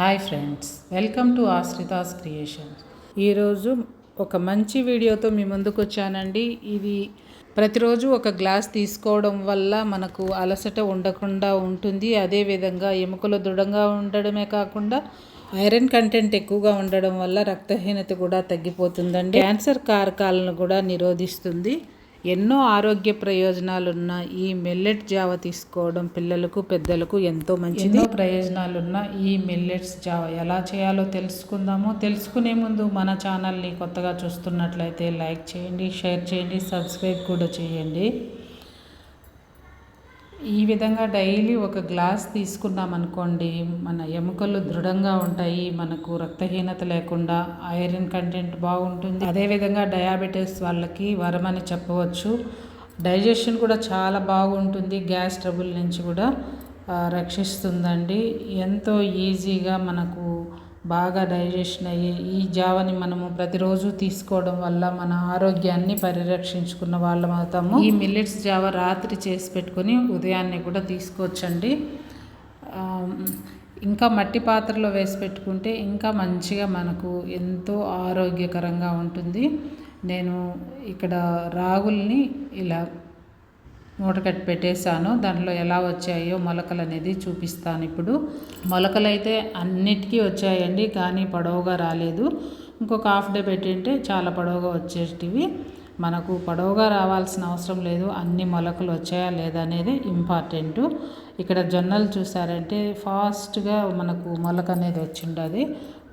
Hi friends welcome to Ashrita's creations ఈరోజు ఒక మంచి వీడియోతో మీ ముందుకు వచ్చానండి ఇది ప్రతిరోజు ఒక గ్లాస్ తీసుకోవడం వల్ల మనకు అలసట ఉండకుండా ఉంటుంది. అదేవిధంగా ఎముకలు దృఢంగా ఉండడమే కాకుండా ఐరన్ కంటెంట్ ఎక్కువగా ఉండడం వల్ల రక్తహీనత కూడా తగ్గిపోతుందండి. క్యాన్సర్ కారకాలను కూడా నిరోధిస్తుంది. ఎన్నో ఆరోగ్య ప్రయోజనాలున్న ఈ మిల్లెట్ జావ తీసుకోవడం పిల్లలకు పెద్దలకు ఎంతో మంచిది. ఎన్నో ప్రయోజనాలున్న ఈ మిల్లెట్స్ జావ ఎలా చేయాలో తెలుసుకుందాము. తెలుసుకునే ముందు మన ఛానల్ని కొత్తగా చూస్తున్నట్లయితే లైక్ చేయండి షేర్ చేయండి సబ్స్క్రైబ్ కూడా చేయండి. ఈ విధంగా డైలీ ఒక గ్లాస్ తీసుకున్నాం అనుకోండి మన ఎముకలు దృఢంగా ఉంటాయి మనకు రక్తహీనత లేకుండా ఐరన్ కంటెంట్ బాగుంటుంది. అదేవిధంగా డయాబెటీస్ వాళ్ళకి వరమని చెప్పవచ్చు. డైజెషన్ కూడా చాలా బాగుంటుంది. గ్యాస్ ట్రబుల్ నుంచి కూడా రక్షిస్తుందండి. ఎంతో ఈజీగా మనకు బాగా డైజెషన్ అయ్యి ఈ జావని మనము ప్రతిరోజు తీసుకోవడం వల్ల మన ఆరోగ్యాన్ని పరిరక్షించుకున్న వాళ్ళం అవుతాము ఈ మిల్లెట్స్ జావ రాత్రి చేసి పెట్టుకొని ఉదయాన్నే కూడా తీసుకోవచ్చండి. ఇంకా మట్టి పాత్రలో వేసి పెట్టుకుంటే ఇంకా మంచిగా మనకు ఎంతో ఆరోగ్యకరంగా ఉంటుంది. నేను ఇక్కడ రాగుల్ని ఇలా మూటకట్టి పెట్టేశాను. దాంట్లో ఎలా వచ్చాయో మొలకలు అనేది చూపిస్తాను ఇప్పుడు. మొలకలు అయితే అన్నిటికీ వచ్చాయండి కానీ పొడవుగా రాలేదు. ఇంకొక హాఫ్ డే పెట్టింటే చాలా పొడవుగా వచ్చేటివి. మనకు పొడవుగా రావాల్సిన అవసరం లేదు. అన్ని మొలకలు వచ్చాయా లేదా అనేది ఇంపార్టెంట్. ఇక్కడ జొన్నలు చూసారంటే ఫాస్ట్గా మనకు మొలక అనేది వచ్చిండది.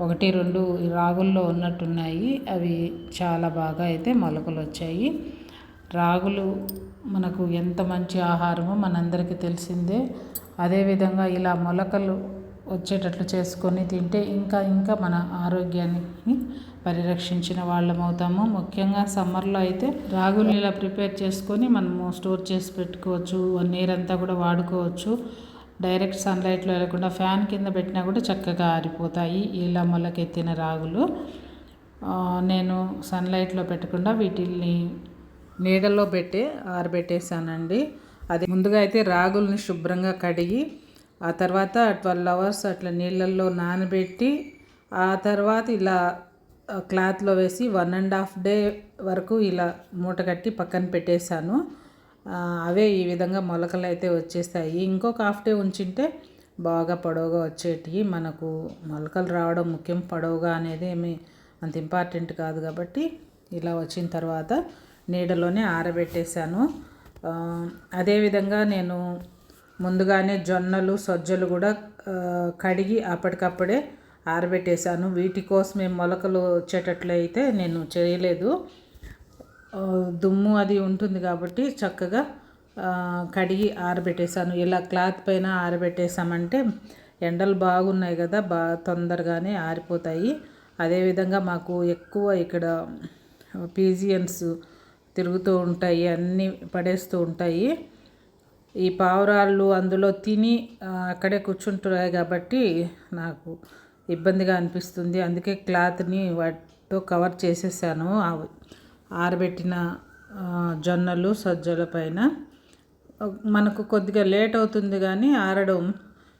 ఒకటి రెండు రాగుల్లో ఉన్నట్టున్నాయి. అవి చాలా బాగా అయితే మొలకలు వచ్చాయి. రాగులు మనకు ఎంత మంచి ఆహారమో మనందరికీ తెలిసిందే. అదేవిధంగా ఇలా మొలకలు వచ్చేటట్లు చేసుకొని తింటే ఇంకా ఇంకా మన ఆరోగ్యాన్ని పరిరక్షించిన వాళ్ళం అవుతాము. ముఖ్యంగా సమ్మర్లో అయితే రాగులు ఇలా ప్రిపేర్ చేసుకొని మనము స్టోర్ చేసి పెట్టుకోవచ్చు. వన్ కూడా వాడుకోవచ్చు. డైరెక్ట్ సన్లైట్లో వెళ్ళకుండా ఫ్యాన్ కింద పెట్టినా కూడా చక్కగా ఆరిపోతాయి ఇలా మొలకెత్తిన రాగులు. నేను సన్లైట్లో పెట్టకుండా వీటిల్ని నీడల్లో పెట్టి ఆరబెట్టేసానండి అది ముందుగా అయితే రాగుల్ని శుభ్రంగా కడిగి ఆ తర్వాత ట్వెల్వ్ అవర్స్ అట్లా నీళ్ళల్లో నానబెట్టి ఆ తర్వాత ఇలా క్లాత్లో వేసి వన్ అండ్ హాఫ్ డే వరకు ఇలా మూట కట్టి పక్కన పెట్టేశాను. అవే ఈ విధంగా మొలకలు అయితే వచ్చేస్తాయి. ఇంకొక హాఫ్ డే ఉంచింటే బాగా పొడవుగా వచ్చేటివి మనకు మొలకలు రావడం ముఖ్యం. పొడవుగా అనేది ఏమి అంత ఇంపార్టెంట్ కాదు కాబట్టి ఇలా వచ్చిన తర్వాత నీడలోనే ఆరబెట్టేశాను. అదేవిధంగా నేను ముందుగానే జొన్నలు సజ్జలు కూడా కడిగి అప్పటికప్పుడే ఆరబెట్టేశాను. వీటి కోసమే మొలకలు వచ్చేటట్లయితే నేను చేయలేదు. దుమ్ము అది ఉంటుంది కాబట్టి చక్కగా కడిగి ఆరబెట్టేశాను. ఇలా క్లాత్ పైన ఆరబెట్టేసామంటే ఎండలు బాగున్నాయి కదా బాగా తొందరగానే ఆరిపోతాయి. అదేవిధంగా మాకు ఎక్కువ ఇక్కడ పీజియన్స్ తిరుగుతూ ఉంటాయి అన్నీ పడేస్తూ ఉంటాయి. ఈ పావురాళ్ళు అందులో తిని అక్కడే కూర్చుంటున్నాయి కాబట్టి నాకు ఇబ్బందిగా అనిపిస్తుంది. అందుకే క్లాత్ని వాటితో కవర్ చేసేసాను. ఆరబెట్టిన జొన్నలు సజ్జల పైన. మనకు కొద్దిగా లేట్ అవుతుంది కానీ ఆరడం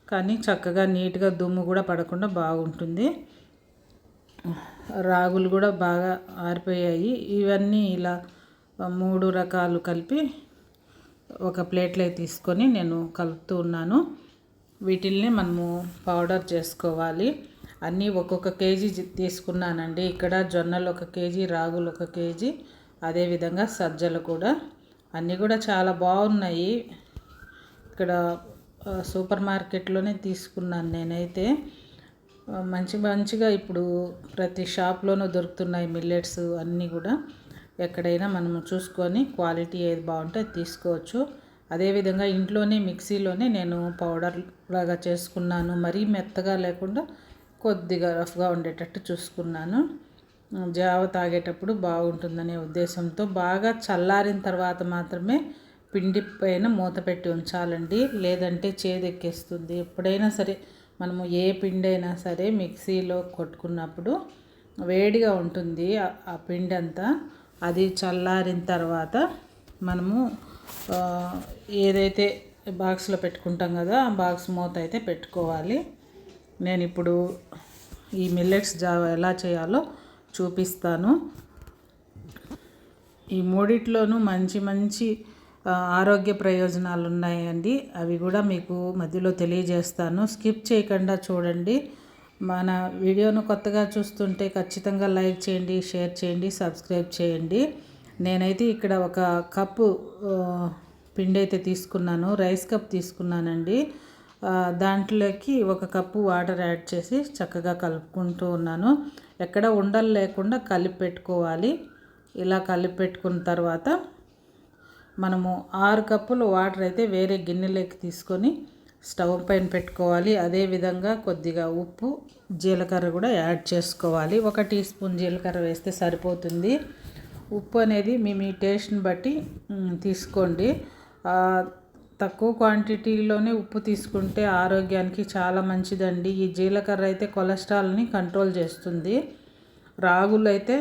కానీ చక్కగా నీట్గా దుమ్ము కూడా పడకుండా బాగుంటుంది. రాగులు కూడా బాగా ఆరిపోయాయి. ఇవన్నీ ఇలా మూడు రకాలు కలిపి ఒక ప్లేట్లో తీసుకొని నేను కలుపుతూ ఉన్నాను. వీటిల్ని మనము పౌడర్ చేసుకోవాలి. అన్నీ ఒక్కొక్క కేజీ తీసుకున్నానండి. ఇక్కడ జొన్నలు ఒక కేజీ రాగులు ఒక కేజీ అదేవిధంగా సజ్జలు కూడా. అన్నీ కూడా చాలా బాగున్నాయి. ఇక్కడ సూపర్ మార్కెట్లోనే తీసుకున్నాను నేనైతే. మంచి మంచిగా ఇప్పుడు ప్రతి షాప్లోనూ దొరుకుతున్నాయి మిల్లెట్స్ అన్నీ కూడా. ఎక్కడైనా మనము చూసుకొని క్వాలిటీ ఏది బాగుంటే తీసుకోవచ్చు. అదేవిధంగా ఇంట్లోనే మిక్సీలోనే నేను పౌడర్ లాగా చేసుకున్నాను. మరీ మెత్తగా లేకుండా కొద్దిగా రఫ్గా ఉండేటట్టు చూసుకున్నాను. జావ తాగేటప్పుడు బాగుంటుందనే ఉద్దేశంతో బాగా చల్లారిన తర్వాత మాత్రమే పిండి పైన మూత పెట్టి ఉంచాలండి. లేదంటే చేదెక్కేస్తుంది. ఎప్పుడైనా సరే మనము ఏ పిండి అయినా సరే మిక్సీలో కొట్టుకున్నప్పుడు వేడిగా ఉంటుంది ఆ పిండి అంతా అది చల్లారిన తర్వాత మనము ఏదైతే బాక్స్లో పెట్టుకుంటాం కదా ఆ బాక్స్ మూత అయితే పెట్టుకోవాలి. నేను ఇప్పుడు ఈ మిల్లెట్స్ జావా ఎలా చేయాలో చూపిస్తాను. ఈ మూడిట్లోనూ మంచి మంచి ఆరోగ్య ప్రయోజనాలు ఉన్నాయండి అవి కూడా మీకు మధ్యలో తెలియజేస్తాను. స్కిప్ చేయకుండా చూడండి. మన వీడియోను కొత్తగా చూస్తుంటే ఖచ్చితంగా లైక్ చేయండి షేర్ చేయండి సబ్స్క్రైబ్ చేయండి. నేనైతే ఇక్కడ ఒక కప్పు పిండి అయితే తీసుకున్నాను రైస్ కప్ తీసుకున్నానండి. దాంట్లోకి ఒక కప్పు వాటర్ యాడ్ చేసి చక్కగా కలుపుకుంటూ ఉన్నాను. ఎక్కడ ఉండలు లేకుండా కలిపి పెట్టుకోవాలి. ఇలా కలిపి పెట్టుకున్న తర్వాత మనము ఆరు కప్పులు వాటర్ అయితే వేరే గిన్నెలోకి తీసుకొని స్టవ్ పైన పెట్టుకోవాలి. అదేవిధంగా కొద్దిగా ఉప్పు జీలకర్ర కూడా యాడ్ చేసుకోవాలి. ఒక టీ స్పూన్ జీలకర్ర వేస్తే సరిపోతుంది. ఉప్పు అనేది మీ మీ టేస్ట్ని బట్టి తీసుకోండి. తక్కువ క్వాంటిటీలోనే ఉప్పు తీసుకుంటే ఆరోగ్యానికి చాలా మంచిదండి. ఈ జీలకర్ర అయితే కొలెస్ట్రాల్ని కంట్రోల్ చేస్తుంది. రాగులు అయితే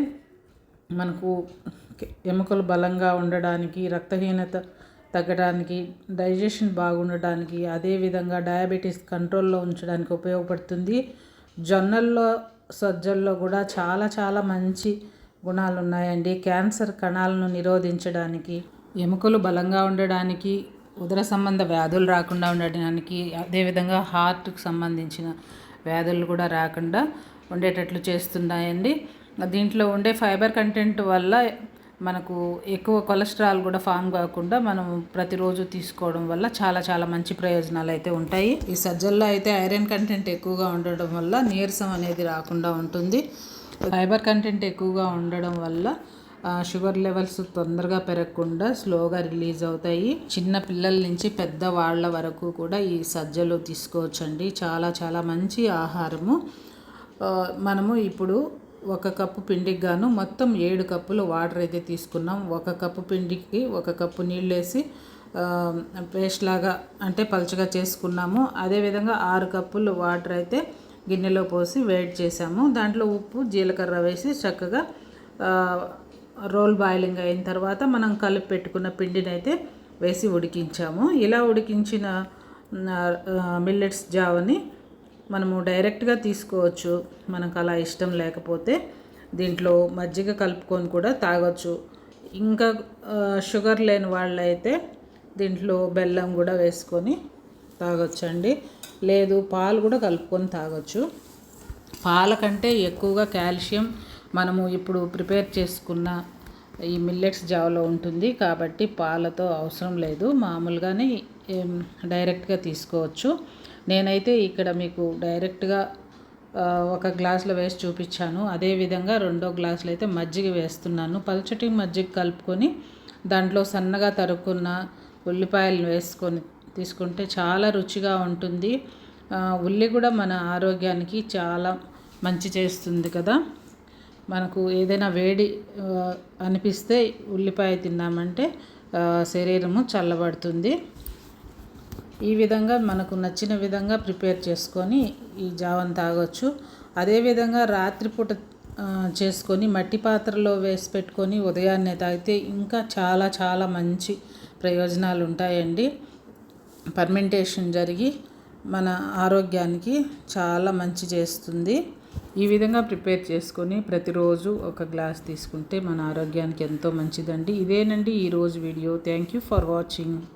మనకు ఎముకలు బలంగా ఉండడానికి రక్తహీనత తగ్గడానికి డైజెషన్ బాగుండడానికి అదేవిధంగా డయాబెటీస్ కంట్రోల్లో ఉంచడానికి ఉపయోగపడుతుంది. జొన్నల్లో సజ్జల్లో కూడా చాలా చాలా మంచి గుణాలు ఉన్నాయండి క్యాన్సర్ కణాలను నిరోధించడానికి ఎముకలు బలంగా ఉండడానికి ఉదర సంబంధ వ్యాధులు రాకుండా ఉండడానికి అదేవిధంగా హార్ట్కి సంబంధించిన వ్యాధులు కూడా రాకుండా ఉండేటట్లు చేస్తున్నాయండి. దీంట్లో ఉండే ఫైబర్ కంటెంట్ వల్ల మనకు ఎక్కువ కొలెస్ట్రాల్ కూడా ఫామ్ కాకుండా మనం ప్రతిరోజు తీసుకోవడం వల్ల చాలా చాలా మంచి ప్రయోజనాలు అయితే ఉంటాయి. ఈ సజ్జల్లో అయితే ఐరన్ కంటెంట్ ఎక్కువగా ఉండడం వల్ల నీరసం అనేది రాకుండా ఉంటుంది. ఫైబర్ కంటెంట్ ఎక్కువగా ఉండడం వల్ల షుగర్ లెవెల్స్ తొందరగా పెరగకుండా స్లోగా రిలీజ్ అవుతాయి. చిన్న పిల్లల నుంచి పెద్ద వాళ్ళ వరకు కూడా ఈ సజ్జలు తీసుకోవచ్చండి. చాలా చాలా మంచి ఆహారము. మనము ఇప్పుడు ఒక కప్పు పిండికి గాను మొత్తం ఏడు కప్పులు వాటర్ అయితే తీసుకున్నాం. ఒక కప్పు పిండికి ఒక కప్పు నీళ్ళు వేసి పేస్ట్ లాగా అంటే పలుచగా చేసుకున్నాము. అదేవిధంగా ఆరు కప్పులు వాటర్ అయితే గిన్నెలో పోసి వేడి చేసాము. దాంట్లో ఉప్పు జీలకర్ర వేసి చక్కగా రోల్ బాయిలింగ్ అయిన తర్వాత మనం కలిపి పెట్టుకున్న పిండిని అయితే వేసి ఉడికించాము. ఇలా ఉడికించిన మిల్లెట్స్ జావని మనము డైరెక్ట్గా తీసుకోవచ్చు. మనకు అలా ఇష్టం లేకపోతే దీంట్లో మజ్జిగ కలుపుకొని కూడా తాగొచ్చు. ఇంకా షుగర్ లేని వాళ్ళైతే దీంట్లో బెల్లం కూడా వేసుకొని తాగొచ్చండి. లేదు పాలు కూడా కలుపుకొని తాగొచ్చు. పాల కంటే ఎక్కువగా కాల్షియం మనము ఇప్పుడు ప్రిపేర్ చేసుకున్న ఈ మిల్లెట్స్ జావలో ఉంటుంది. కాబట్టి పాలతో అవసరం లేదు. మామూలుగానే డైరెక్ట్గా తీసుకోవచ్చు. నేనైతే ఇక్కడ మీకు డైరెక్ట్గా ఒక గ్లాసులో వేసి చూపించాను. అదేవిధంగా రెండో గ్లాసులు అయితే మజ్జిగ వేస్తున్నాను. పల్చటి మజ్జిగ కలుపుకొని దాంట్లో సన్నగా తరుక్కున్న ఉల్లిపాయలు వేసుకొని తీసుకుంటే చాలా రుచిగా ఉంటుంది. ఉల్లి కూడా మన ఆరోగ్యానికి చాలా మంచి చేస్తుంది కదా. మనకు ఏదైనా వేడి అనిపిస్తే ఉల్లిపాయ తిన్నామంటే శరీరము చల్లబడుతుంది. ఈ విధంగా మనకు నచ్చిన విధంగా ప్రిపేర్ చేసుకొని ఈ జావను తాగొచ్చు. అదేవిధంగా రాత్రిపూట చేసుకొని మట్టి పాత్రలో వేసి పెట్టుకొని ఉదయాన్నే తాగితే ఇంకా చాలా చాలా మంచి ప్రయోజనాలు ఉంటాయండి. పర్మెంటేషన్ జరిగి మన ఆరోగ్యానికి చాలా మంచి చేస్తుంది. ఈ విధంగా ప్రిపేర్ చేసుకొని ప్రతిరోజు ఒక గ్లాస్ తీసుకుంటే మన ఆరోగ్యానికి ఎంతో మంచిదండి. ఇదేనండి ఈరోజు video. Thank you for watching.